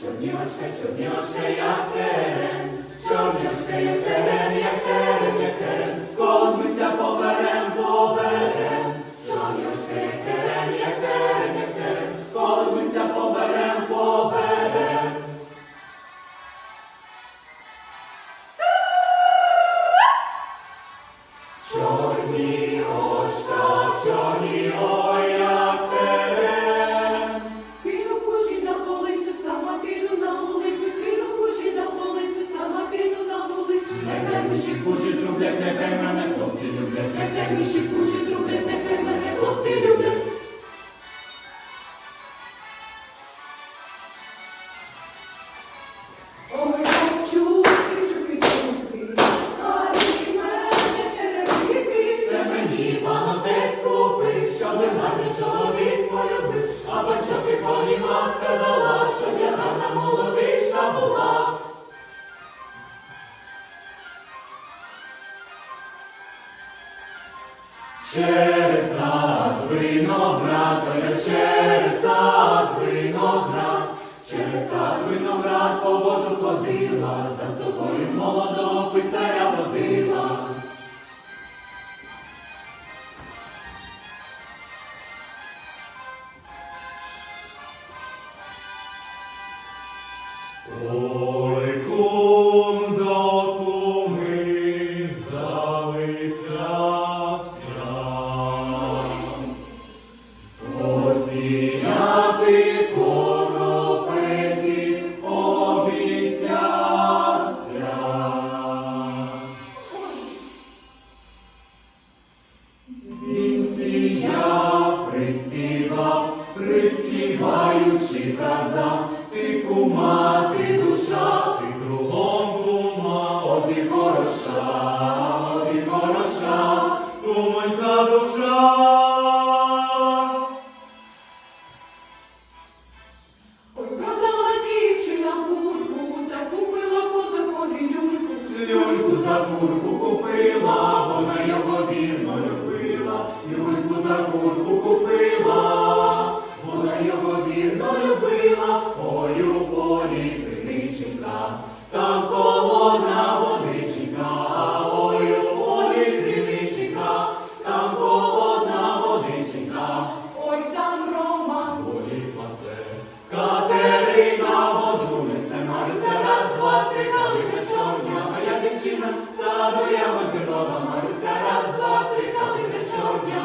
Чорнілочка, чорнілочка, як терен, чорнілочка, як терен, як терен, як терен, колись мися поберем, поберем. Хотя бы еще кушать. через сад виноград, через сад виноград, через сад виноград по воду ходила, за собою молодого писаря водила. Oh. приспіваючи казав, ти кума, ти душа. Садує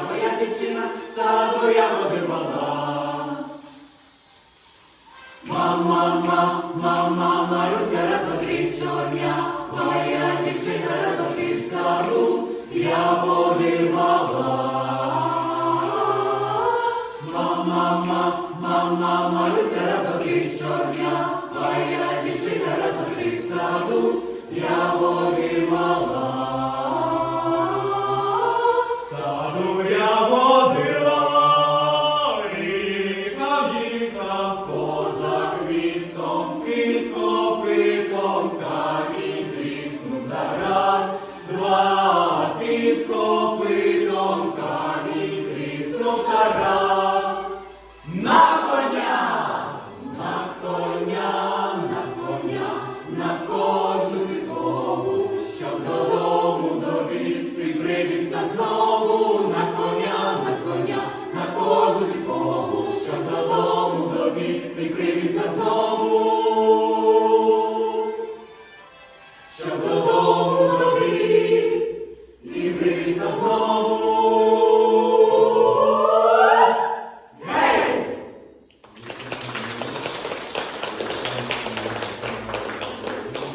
моя дівчина, садує водила. Саду, я водивала. Мама, мама, мама, Маруся, раз, два, моя дівчина, раз, два. God's law.